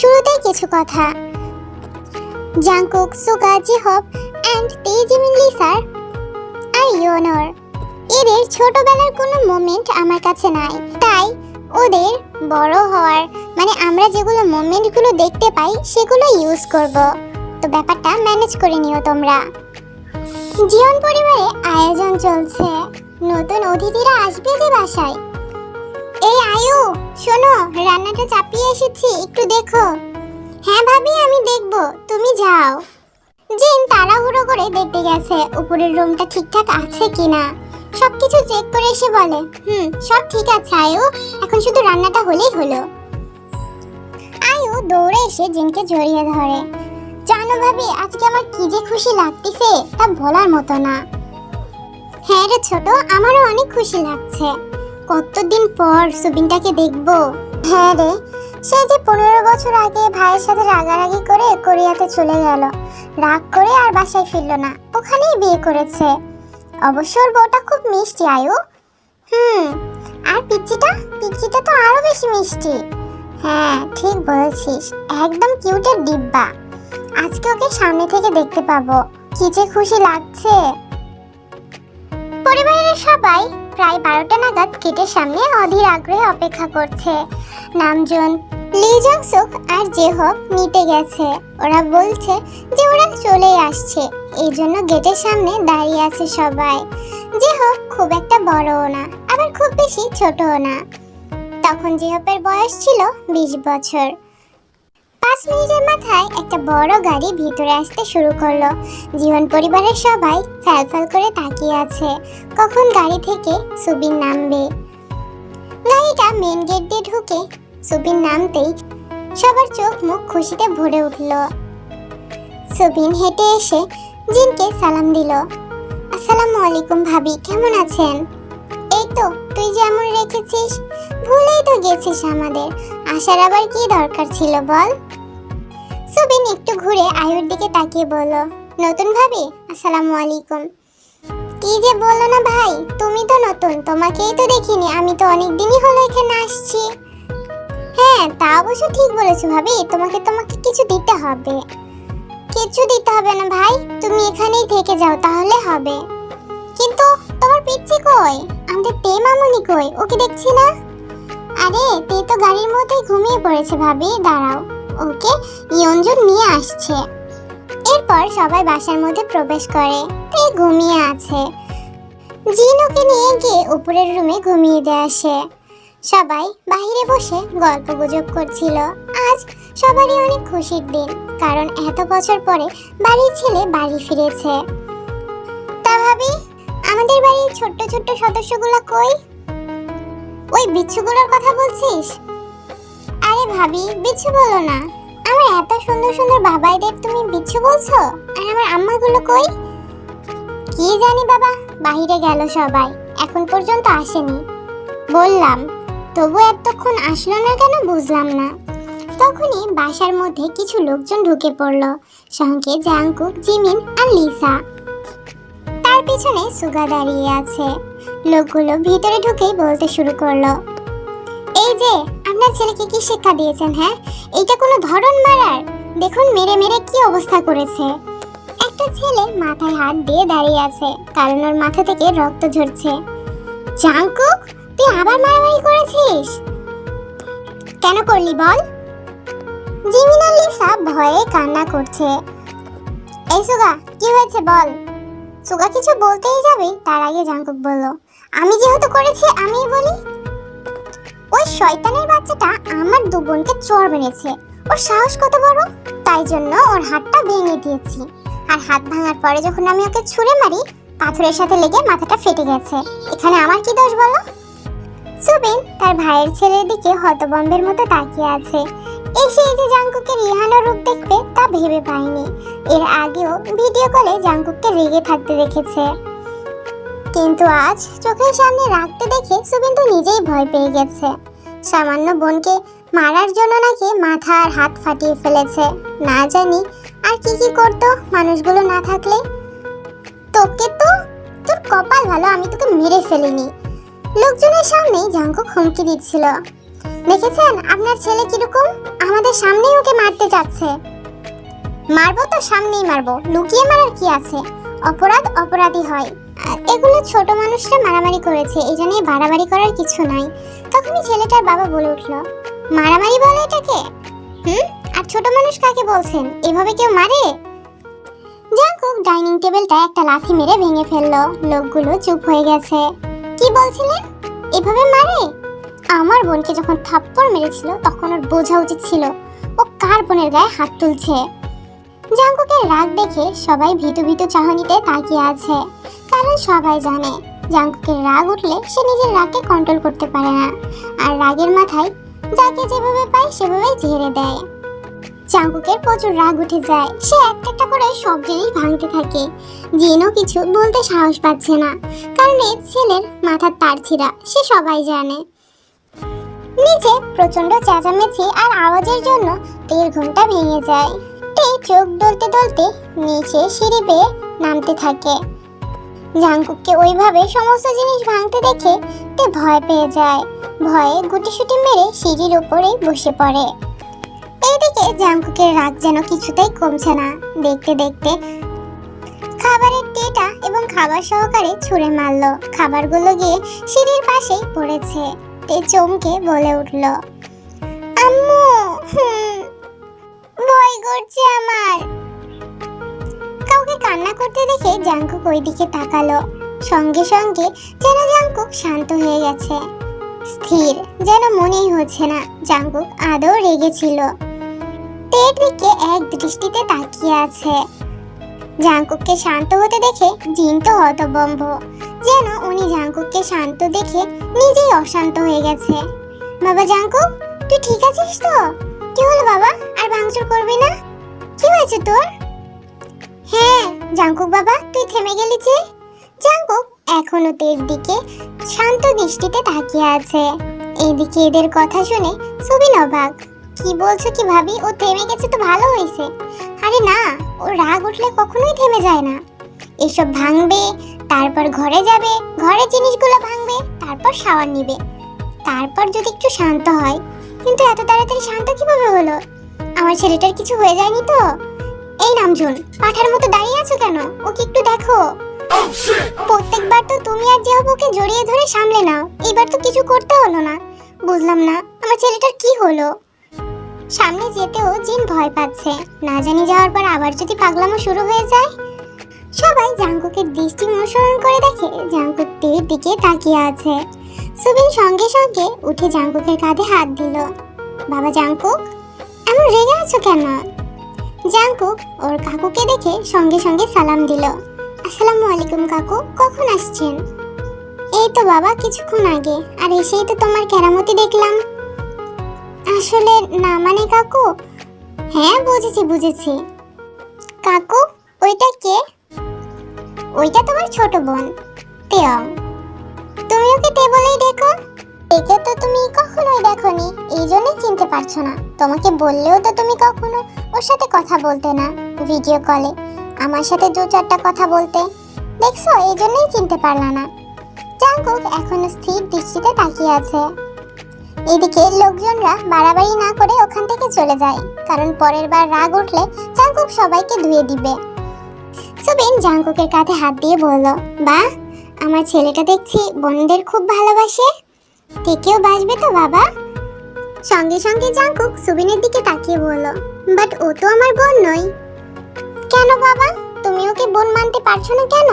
শুরুতেই কিছু কথা। জাংকুক, সুগা, জিহব অ্যান্ড তেজিমিন লিসার আর ইয়োনর এদের ছোটবেলার কোনো মোমেন্ট আমার কাছে নাই। তাই ওদের বড় হওয়ার মানে আমরা যেগুলো মোমেন্টগুলো দেখতে পাই, সেগুলো ইউজ করব। তো ব্যাপারটা ম্যানেজ করে নিও তোমরা। জীবন পরিবারে আয়োজন চলছে। নতুন অতিথিরা আসবে যে বাসায়। এই আয়ু, শোনো, রান্নাটা চাপিয়ে এসেছি, একটু দেখো। হ্যাঁ ভাবি, আমি দেখব, তুমি যাও। জিন তাড়াহুড়ো করে দেখতে গেছে, উপরের রুমটা ঠিকঠাক আছে কিনা। সবকিছু চেক করে এসে বলে, হুম, সব ঠিক আছে আয়ু, এখন শুধু রান্নাটা হলেই হলো। আয়ু দৌড়ে এসে জিনকে জড়িয়ে ধরে, জানো ভাবি, আজকে আমার কি যে খুশি লাগতেছে, তা বলার মতো না। হ্যাঁ রে ছোট, আমারও অনেক খুশি লাগছে। কতদিন পর সুবিনটাকে দেখব? হ্যাঁ রে, সে যে পনেরো বছর আগে ভাইয়ের সাথে রাগারাগি করে কোরিয়াতে চলে গেল। রাগ করে আর বাসায় ফিরল না, ওখানেই বিয়ে করেছে। অবশ্য ওর বউটা খুব মিষ্টি, আয়ু। হুম, আর পিচ্চিটা? পিচ্চিটা তো আরও বেশি মিষ্টি। হ্যাঁ ঠিক বলেছিস, একদম কিউটের ডিব্বা। আজকে ওকে সামনে থেকে দেখতে পাবো, কি যে খুশি লাগছে। পরিবারের সবাই প্রায় বারোটা নাগাদ গেটের সামনে অধীর আগ্রহে অপেক্ষা করছে। নামজন লি জংসুক আর জেহব নিতে গেছে। ওরা বলছে যে ওরা চলে আসছে। এই জন্য গেটের সামনে দাঁড়িয়ে আছে সবাই। জেহব খুব একটা বড়ও না, আবার খুব বেশি ছোটও না। তখন জেহবের বয়স ছিল বিশ বছর। পাঁচ মিনিটের মাথায় একটা বড় গাড়ি ভিতরে আসতে শুরু করল। জীবন পরিবারের সবাই ফ্যালফ্যাল করে তাকিয়ে আছে। কখন গাড়ি থেকে সুবিন নামবে? গাড়িটা মেন গেট দিয়ে ঢুকে সুবিন নামতেই সবার চোখ মুখ খুশিতে ভরে উঠল। সুবিন হেঁটে এসে জিনকে সালাম দিল। আসসালামু আলাইকুম ভাবি, কেমন আছেন? এই তো, তুই যেমন রেখেছিস, ভুলেই তো গেছিস আমাদের। আসার আবার কি দরকার ছিল বল? একটু ঘুরে আয়ুর দিকে তাকিয়ে বলল, নতুন ভাবি? আসসালামু আলাইকুম। কি যে বলো না ভাই, তুমি তো নতুন, তোমাকেই তো দেখিনি, আমি তো অনেক দিনই হলো এখানে আসছি। হ্যাঁ তা অবশ্য ঠিক বলেছ ভাবি, তোমাকে তোমাকে কিছু দিতে হবে। কিছু দিতে হবে না ভাই, তুমি এখানেই থেকে যাও, তাহলে হবে। কিন্তু তোমার পিচ্ছি কই? আমাদের তে মামুনি কই? ওকে দেখছি না? আরে, তে তো গাড়ির মধ্যেই ঘুমিয়ে পড়েছে ভাবি, দাঁড়াও। ওকে ইয়ঞ্জন নিয়ে আসছে। এরপর সবাই বাসার মধ্যে প্রবেশ করে। তে ঘুমিয়ে আছে। জিন ওকে নিয়ে গিয়ে উপরের রুমে ঘুমিয়ে দিয়ে আসে। সবাই বাইরে বসে গল্প গুজব করছিল। আজ সবারই অনেক খুশির দিন, কারণ এত বছর পরে বাড়ির ছেলে বাড়ি ফিরেছে। তা ভাবি, আমাদের বাড়ির ছোট্ট ছোট্ট সদস্যগুলো কই? ওই বিচ্ছুগুলোর কথা বলছিস? ভাবি, বিচ্ছু বলো না। আমার এত সুন্দর সুন্দর বাবাইদের তুমি বিচ্ছু বলছো? আর আমার আম্মাগুলো কই? কি জানি বাবা বাইরে গেল সবাই। এখন পর্যন্ত আসেনি। বললাম, তবু এতক্ষণ আসলো না কেন বুঝলাম না। তখনই বাসার মধ্যে কিছু লোকজন ঢুকে পড়ল, সঙ্গে জাংকুক, জিমিন আর লিসা। তার পিছনে সুগা দাঁড়িয়ে আছে। লোকগুলো ভিতরে ঢুকেই বলতে শুরু করল, এই যে আপনার ছেলেকে কি শিক্ষা দিয়েছেন হ্যাঁ? এইটা কোনো ধরন মারার? দেখুন, মেরে মেরে কি অবস্থা করেছে। একটা ছেলে মাথায় হাত দিয়ে দাঁড়িয়ে আছে, কারণ ওর মাথা থেকে রক্ত ঝরছে। জাংকুক, তুই আবার মারামারি করেছিস? কেন করলি বল? জিমিনা লিসা ভয়ে কান্না করছে। এই সুগা, কি হয়েছে বল? সুগা কিছু বলতেই যাবে, তার আগে জাংকুক বলল, আমি যেহেতু করেছি, আমিই বলি। ওই শয়তানের বাচ্চাটা আমার দু বোনকে চড় মেরেছে। ওর সাহস কত বড়? তাই জন্য ওর হাতটা ভেঙে দিয়েছি। আর হাত ভাঙার পরে যখন আমি ওকে ছুঁড়ে মারি, পাথরের সাথে লেগে মাথাটা ফেটে গেছে। এখানে আমার কি দোষ বলো? সুবিন তার ভাইয়ের ছেলের দিকে হতবম্বের মতো তাকিয়ে আছে। এসে এই যে জাংকুকের রিহানোর রূপ দেখতে তা ভেবে পায়নি। এর আগেও ভিডিও কলে জাংকুককে রেগে থাকতে দেখেছে। কিন্তু আজ চোখের সামনে রাখতে দেখে সুবিন তো নিজেই ভয় পেয়ে গেছে। সামান্য বোনকে মারার জন্য নাকি মাথা আর হাত ফাটিয়ে ফেলেছে। না জানি আর কি কি করতো মানুষগুলো না থাকলে। তোকে তো, তোর কপাল ভালো, আমি তোকে মেরে ফেলিনি। লোকজনের সামনে জাঙ্কুক হুমকি দিচ্ছিল। দেখেছেন আপনার ছেলে কীরকম? আমাদের সামনেই ওকে মারতে যাচ্ছে। মারবো তো সামনেই মারবো, লুকিয়ে মারার কি আছে? অপরাধ অপরাধী হয়। এগুলো ছোট মানুষরা মারামারি করেছে, এই জন্যই বাড়াবাড়ি করার কিছু নাই। তখনই ছেলেটার বাবা বলে উঠল, মারামারি বলে এটাকে? হুম? আর ছোট মানুষ কাকে বলছেন? এভাবে কেউ মারে? জাঙ্কুক ডাইনিং টেবিলটা একটা লাথি মেরে ভেঙে ফেলল, লোকগুলো চুপ হয়ে গেছে। কি বলছিলেন? এভাবে মারে? আমার বোনকে যখন থাপ্পড় মেরেছিল, তখন ওর বোঝা উচিত ছিল, ও কার বোনের গায়ে হাত তুলছে? জাঙ্কুকের রাগ দেখে সবাই ভীতু ভীতু চাহনিতে তাকিয়ে আছে। কারণ সবাই জানে, জাঙ্কুকের রাগ উঠলে সে নিজের রাগকে কন্ট্রোল করতে পারে না। আর রাগের মাথায় যাকে যেভাবে পায় সেভাবেই ঝেড়ে দেয়। জাঙ্কুকের প্রচুর রাগ উঠে যায়। সে একটা একটা করে সব জিনিস ভাঙতে থাকে। জিনও কিছু বলতে সাহস পাচ্ছে না। কারণ এই ছেলের মাথার তার ছিঁড়া, সে সবাই জানে। নিচে প্রচণ্ড চেঁচামেচি আর আওয়াজের জন্য দেড় ঘণ্টা ভেঙে যায়। চোখ ডলতে ডলতে নিচে সিঁড়ি বেয়ে নামতে থাকে। জাঙ্কুককে ওইভাবে সমস্ত জিনিস ভাঙতে দেখে তে ভয় পেয়ে যায়। ভয়ে গুটিসুটি মেরে সিঁড়ির উপরে বসে পড়ে। এইদিকে জাঙ্কুকের রাগ যেন কিছুতেই কমছে না। দেখতে দেখতে খাবারের টেটা এবং খাবার সহকারে ছুঁড়ে মারলো। খাবারগুলো গিয়ে সিঁড়ির পাশেই পড়েছে। তে চমকে বলে উঠল আম্মু হুম, করছে আমার। কাউকে কান্না করতে দেখে জাঙ্কুক ওইদিকে তাকালো। সঙ্গে সঙ্গে যেন জাঙ্কুক শান্ত হয়ে গেছে। স্থির, যেন মনেই হচ্ছে না আদৌ রেগেছিল দিকে এক দৃষ্টিতে তাকিয়ে আছে। জাঙ্কুককে শান্ত হতে দেখে জিন তো হতবম্ব যেন উনি জাঙ্কুককে শান্ত দেখে নিজেই অশান্ত হয়ে গেছে। বাবা জাঙ্কুক তুই ঠিক আছিস তো? কি হলো বাবা? আর ভাঙচুর করবি না? কি হয়েছে তোর? হ্যাঁ জাঙ্কুক বাবা, তুই থেমে গেলি যে। জাঙ্কুক এখনও তের দিকে শান্ত দৃষ্টিতে তাকিয়ে আছে। এইদিকে এদের কথা শুনে সুবিন অবাক। কি বলছো, কি ভাবি? ও থেমে গেছে তো ভালো হয়েছে। আরে না ও রাগ উঠলে কখনোই থেমে যায় না। এসব ভাঙবে, তারপর ঘরে যাবে, ঘরের জিনিসগুলো ভাঙবে, তারপর শাওয়ার নিবে। তারপর যদি একটু শান্ত হয় কিন্তু এত তাড়াতাড়ি শান্ত কীভাবে হলো? আমার ছেলেটার কিছু হয়ে যায়নি তো? এই নামঝুন পাঠার মতো দাঁড়িয়ে আছো কেন? ওকে একটু দেখো। প্রত্যেকবার তো তুমি আর জেহবুকে জড়িয়ে ধরে সামলে নাও। এবার তো কিছু করতে হলো না। বুঝলাম না আমার ছেলেটার কি হলো? সামনে যেতেও জিন ভয় পাচ্ছে। না জানি যাওয়ার পর আবার যদি পাগলামো শুরু হয়ে যায়? সবাই জাঙ্কুকের দৃষ্টি অনুসরণ করে দেখে জাঙ্কুক তীর দিকে তাকিয়ে আছে। সুবিন সঙ্গে সঙ্গে উঠে জাঙ্কুকের কাঁধে হাত দিল। বাবা জাঙ্কুক, এমন রেগে আছো কেন? জাঙ্কুক ওর কাকুকে দেখে সঙ্গে সঙ্গে সালাম দিল। আসসালামু আলাইকুম কাকু, কখন আসছেন? এই তো বাবা, কিছুক্ষণ আগে, আর এসেই তো তোমার কেরামতি দেখলাম। আসলে না মানে কাকু? হ্যাঁ বুঝেছি বুঝেছি। কাকু, ওইটা কে? ওইটা তোমার ছোট বোন, তেয়ং। তুমি ওকে তে বলেই দেখো একে তো তুমি কখনোই দেখোনি, এই জন্যই চিনতে পারছ না। তোমাকে বললেও তো তুমি কখনো ওর সাথে কথা বলতে না, ভিডিও কলে। আমার সাথে দু চারটা কথা বলতে। দেখছ, এই জন্যই চিনতে পারলা না। জাঙ্কুক এখনও স্থির দৃষ্টিতে তাকিয়ে আছে। এদিকে লোকজনরা বাড়াবাড়ি না করে ওখান থেকে চলে যায়, কারণ পরের বার রাগ উঠলে জাঙ্কুক সবাইকে ধুয়ে দিবে। সুবিন জাঙ্কুকের কাঁধে হাত দিয়ে বলল বা আমার ছেলেটা দেখছি বোনদের খুব ভালোবাসে। থেকেও বাসবে তো বাবা। সঙ্গে সঙ্গে জাঙ্কুক সুবিনের দিকে তাকিয়ে বলল, বাট ও তো আমার বোন নয়। কেন বাবা? তুমি ওকে বোন মানতে পারছ না কেন?